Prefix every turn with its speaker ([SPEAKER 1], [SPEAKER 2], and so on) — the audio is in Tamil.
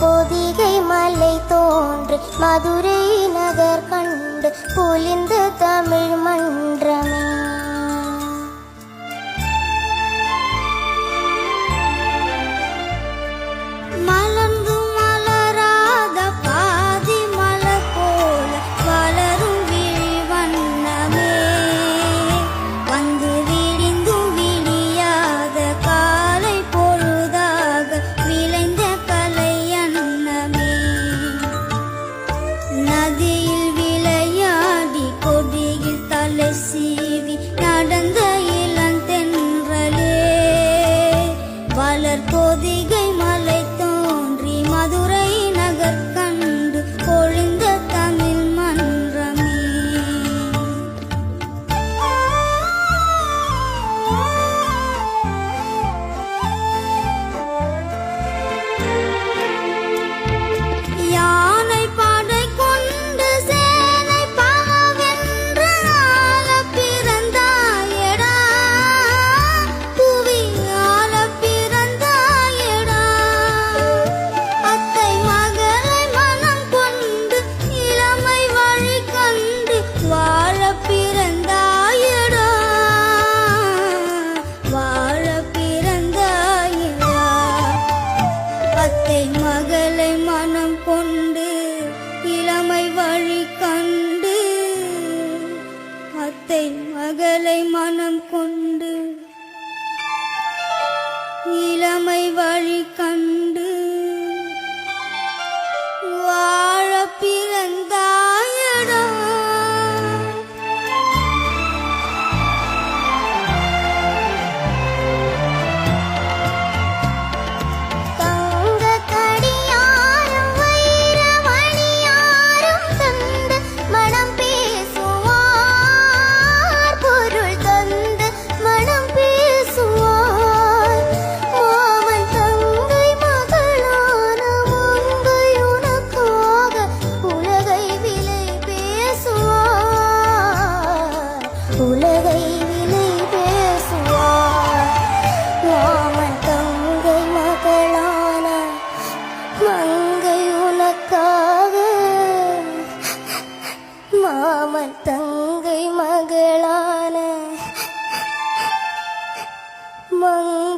[SPEAKER 1] பொதிகை மலை தோன்றி மதுரை நகர் கண்டு பொலிந்த தமிழ் கொண்டு இளமை வழி கண்டு அத்தை மகளை மனம் கொண்டு இளமை வழி கண்டு தங்கை மகளான மங்க